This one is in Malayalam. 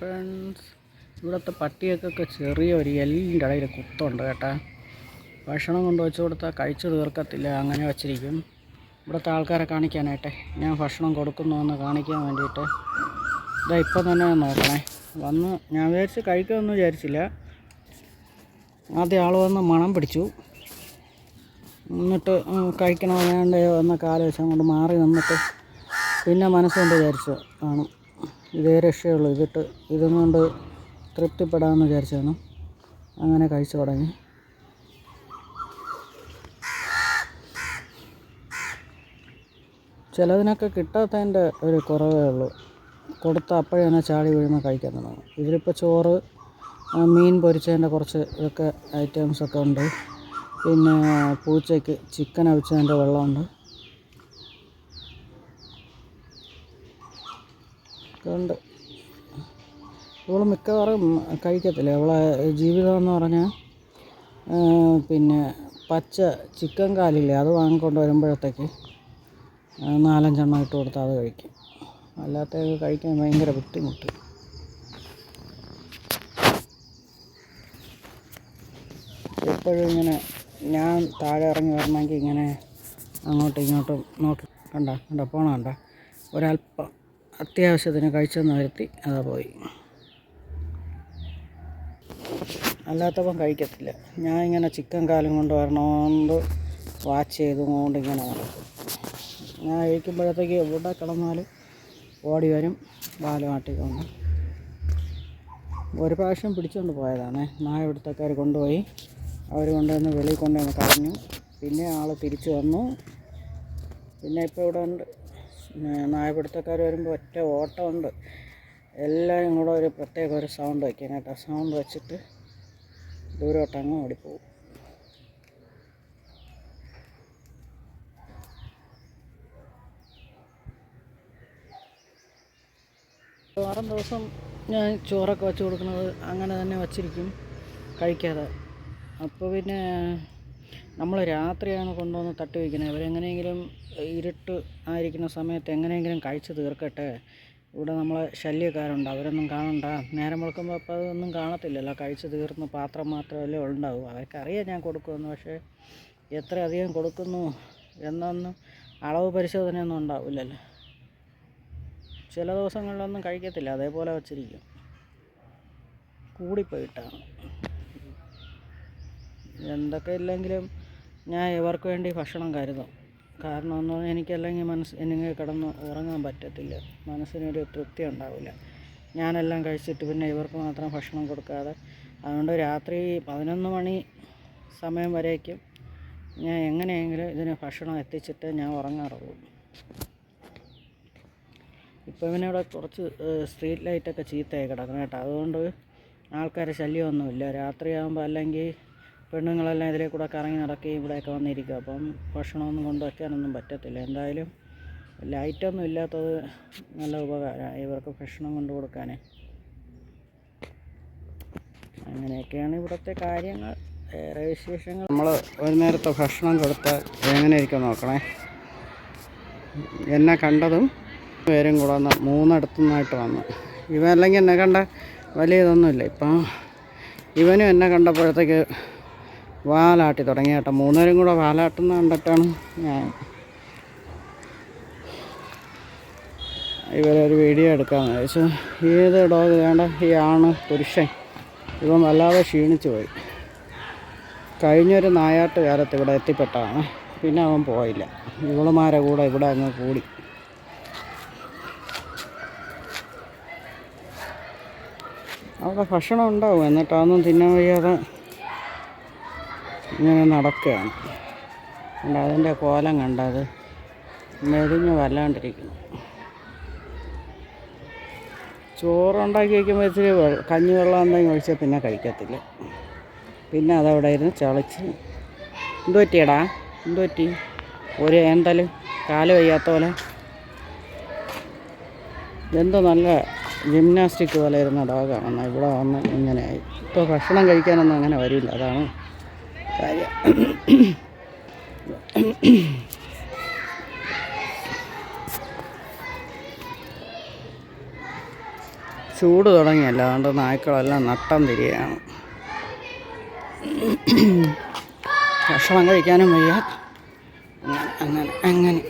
ഫ്രണ്ട്സ് ഇവിടുത്തെ പട്ടിയൊക്കെ ചെറിയ ഒരു എല്ലിന്റെ ഇടയിൽ കുത്തുണ്ട് കേട്ടാ. ഭക്ഷണം കൊണ്ട് വെച്ച് കൊടുത്താൽ കഴിച്ചു തീർക്കത്തില്ല അങ്ങനെ വച്ചിരിക്കും. ഇവിടുത്തെ ആൾക്കാരെ കാണിക്കാനായിട്ടെ ഞാൻ ഭക്ഷണം കൊടുക്കുന്നു എന്ന് കാണിക്കാൻ വേണ്ടിയിട്ട്. ഇതാ ഇപ്പം തന്നെ നോക്കണേ. വന്ന് ഞാൻ വിചാരിച്ച് കഴിക്കുമെന്ന് വിചാരിച്ചില്ല. ആദ്യം ആൾ വന്ന് മണം പിടിച്ചു. എന്നിട്ട് കഴിക്കണോ എന്ന കാൽ കൊണ്ട് മാറി നിന്നിട്ട് പിന്നെ മനസ്സുകൊണ്ട് വിചാരിച്ചു ആണ് ഇതേ രക്ഷയുള്ളൂ. ഇതിട്ട് ഇതും കൊണ്ട് തൃപ്തിപ്പെടാമെന്ന് വിചാരിച്ചാണ് അങ്ങനെ കഴിച്ചു തുടങ്ങി. ചിലതിനൊക്കെ കിട്ടാത്തതിന്റെ ഒരു കുറവേ ഉള്ളൂ. കൊടുത്ത അപ്പോഴേ തന്നെ ചാടി വീഴുന്ന കഴിക്കാൻ തുടങ്ങും. ഇതിലിപ്പോൾ ചോറ് മീൻ പൊരിച്ചതിന്റെ കുറച്ച് ഇതൊക്കെ ഐറ്റംസൊക്കെ ഉണ്ട്. പിന്നെ പൂച്ചയ്ക്ക് ചിക്കൻ അവിച്ചതിന്റെ വെള്ളമുണ്ട്. ഉണ്ട്. ഇവൾ മിക്കവാറും കഴിക്കത്തില്ല. ഇവളെ ജീവിതം എന്ന് പറഞ്ഞാൽ പിന്നെ പച്ച ചിക്കൻ കാലില്ലേ അത് വാങ്ങിക്കൊണ്ട് വരുമ്പോഴത്തേക്ക് നാലഞ്ചെണ്ണം ഇട്ട് കൊടുത്താൽ അത് കഴിക്കും. അല്ലാത്ത കഴിക്കാൻ ഭയങ്കര ബുദ്ധിമുട്ട്. എപ്പോഴും ഇങ്ങനെ ഞാൻ താഴെ ഇറങ്ങി വരണമെങ്കിൽ ഇങ്ങനെ അങ്ങോട്ടും ഇങ്ങോട്ടും നോക്കി. കണ്ട കണ്ട പോണ കണ്ട. ഒരല്പം അത്യാവശ്യത്തിന് കഴിച്ചെന്ന് വരുത്തി അതാ പോയി. അല്ലാത്തപ്പം കഴിക്കത്തില്ല. ഞാൻ ഇങ്ങനെ ചിക്കൻ കാലം കൊണ്ട് വരണമെന്ന് വാച്ച് ചെയ്തുകൊണ്ട് ഇങ്ങനെ നടക്കും. ഞാൻ കഴിക്കുമ്പോഴത്തേക്ക് എവിടെ കിടന്നാൽ ഓടി വരും പാൽ മാട്ടിക്കൊണ്ട് ഒരു പ്രാവശ്യം പിടിച്ചുകൊണ്ട് പോയതാണ്. നായ ഇവിടുത്തേക്കാർ കൊണ്ടുപോയി. അവർ കൊണ്ടുവന്ന് വെളിയിൽ കൊണ്ടുവന്ന് കളഞ്ഞു. പിന്നെ ആൾ തിരിച്ചു വന്നു. പിന്നെ ഇപ്പോൾ ഇവിടെ ഉണ്ട്. നായപിടുത്തക്കാർ വരുമ്പോൾ ഒറ്റ ഓട്ടമുണ്ട്. എല്ലാവരും കൂടെ ഒരു പ്രത്യേക ഒരു സൗണ്ട് വയ്ക്കും കേട്ടോ. സൗണ്ട് വെച്ചിട്ട് ദൂരോട്ടങ്ങ് ഓടിപ്പോവും. വാരം ദിവസം ഞാൻ ചോറൊക്കെ വെച്ച് കൊടുക്കുന്നത് അങ്ങനെ തന്നെ വച്ചിരിക്കും കഴിക്കാതെ. അപ്പോൾ പിന്നെ നമ്മൾ രാത്രിയാണ് കൊണ്ടുവന്ന് തട്ടി വയ്ക്കുന്നത്. ഇവരെങ്ങനെയെങ്കിലും ഇരുട്ട് ആയിരിക്കുന്ന സമയത്ത് എങ്ങനെയെങ്കിലും കഴിച്ച് തീർക്കട്ടെ. ഇവിടെ നമ്മളെ ശല്യക്കാരുണ്ട്. അവരൊന്നും കാണണ്ട. നേരം വെളുക്കുമ്പോൾ അപ്പോൾ അതൊന്നും കാണത്തില്ലല്ലോ. കഴിച്ച് തീർന്ന് പാത്രം മാത്രമല്ലേ ഉണ്ടാവും. അവർക്കറിയാം ഞാൻ കൊടുക്കുമെന്ന്. പക്ഷേ എത്ര അധികം കൊടുക്കുന്നു എന്നൊന്നും അളവ് പരിശോധനയൊന്നും ഉണ്ടാവില്ലല്ലോ. ചില ദിവസങ്ങളിലൊന്നും കഴിക്കത്തില്ല. അതേപോലെ വച്ചിരിക്കും. കൂടിപ്പോയിട്ടാണ്. എന്തൊക്കെ ഇല്ലെങ്കിലും ഞാൻ ഇവർക്ക് വേണ്ടി ഭക്ഷണം കരുതും. കാരണം എന്ന് പറഞ്ഞാൽ എനിക്കല്ലെങ്കിൽ മനസ്സ് എനിക്ക് കിടന്ന് ഉറങ്ങാൻ പറ്റത്തില്ല. മനസ്സിനൊരു തൃപ്തി ഉണ്ടാവില്ല. ഞാനെല്ലാം കഴിച്ചിട്ട് പിന്നെ ഇവർക്ക് മാത്രം ഭക്ഷണം കൊടുക്കാതെ. അതുകൊണ്ട് രാത്രി പതിനൊന്ന് മണി സമയം വരേക്കും ഞാൻ എങ്ങനെയെങ്കിലും ഇതിന് ഭക്ഷണം എത്തിച്ചിട്ട് ഞാൻ ഉറങ്ങാറുള്ളൂ. ഇപ്പോൾ പിന്നെ ഇവിടെ കുറച്ച് സ്ട്രീറ്റ് ലൈറ്റൊക്കെ ചീത്തയായി കിടക്കണം കേട്ടോ. അതുകൊണ്ട് ആൾക്കാരെ ശല്യമൊന്നുമില്ല. രാത്രിയാകുമ്പോൾ അല്ലെങ്കിൽ പെണ്ണുങ്ങളെല്ലാം ഇതിലെ കൂടെ കറങ്ങി നടക്കുകയും ഇവിടെയൊക്കെ വന്നിരിക്കും അപ്പം ഭക്ഷണമൊന്നും കൊണ്ട് വയ്ക്കാനൊന്നും പറ്റത്തില്ല. എന്തായാലും ലൈറ്റൊന്നും ഇല്ലാത്തത് നല്ല ഉപകാരമാണ് ഇവർക്ക് ഭക്ഷണം കൊണ്ട് കൊടുക്കാനേ. അങ്ങനെയൊക്കെയാണ് ഇവിടുത്തെ കാര്യങ്ങൾ. വേറെ വിശേഷങ്ങൾ? നമ്മൾ ഒരു നേരത്തെ ഭക്ഷണം കൊടുത്താൽ എങ്ങനെ ഇരിക്കും നോക്കണേ? എന്നെ കണ്ടതും പേരും കൂടെ വന്ന് മൂന്നിടത്തു നിന്നായിട്ട് വന്നു. ഇവൻ അല്ലെങ്കിൽ എന്നെ കണ്ട വലിയ ഇതൊന്നുമില്ല. ഇപ്പം ഇവനും എന്നെ കണ്ടപ്പോഴത്തേക്ക് വാലാട്ടി തുടങ്ങി കേട്ടോ. മൂന്നുപേരും കൂടെ വാലാട്ടുന്ന കണ്ടിട്ടാണ് ഞാൻ ഇവരൊരു വീഡിയോ എടുക്കാമെന്ന് വെച്ചു ഏത് ഡോഗ് വേണ്ട ഈ ആണ് പുരുഷൻ. ഇവൻ വല്ലാതെ ക്ഷീണിച്ചു പോയി. കഴിഞ്ഞൊരു നായാട്ട് കാലത്ത് ഇവിടെ എത്തിപ്പെട്ടാണ് പിന്നെ അവൻ പോയില്ല. ഇവളുമാരെ കൂടെ ഇവിടെ അങ്ങ് കൂടി. അവിടെ ഭക്ഷണം ഉണ്ടാവും എന്നിട്ടാന്നും തിന്നാൻ വയ്യാതെ ഇങ്ങനെ നടക്കുകയാണ്. കണ്ട അതിന്റെ കോലം കണ്ടത് മെലിഞ്ഞ് വല്ലാണ്ടിരിക്കുന്നു. ചോറുണ്ടാക്കി വയ്ക്കുമ്പോൾ കഞ്ഞി വെള്ളം എന്തെങ്കിലും ഒഴിച്ചാൽ പിന്നെ കഴിക്കത്തില്ല. പിന്നെ അതവിടെ ഇരുന്ന് ചളിച്ച് എന്തു പറ്റിയടാ എന്തു പറ്റി ഒരു ഏന്തൽ കാൽ വയ്യാത്ത പോലെ. എന്തോ നല്ല ജിംനാസ്റ്റിക് പോലെ ഇരുന്ന ഡോഗാണ് ഇവിടെ വന്ന് ഇങ്ങനെയായി ഇപ്പോൾ ഭക്ഷണം കഴിക്കാനൊന്നും അങ്ങനെ വരില്ല അതാണ് കാര്യം. ചൂട് തുടങ്ങിയല്ല അതുകൊണ്ട് നായ്ക്കളെല്ലാം നട്ടം തിരികയാണ് ഭക്ഷണം കഴിക്കാനും വയ്യ. അങ്ങനെ അങ്ങനെ.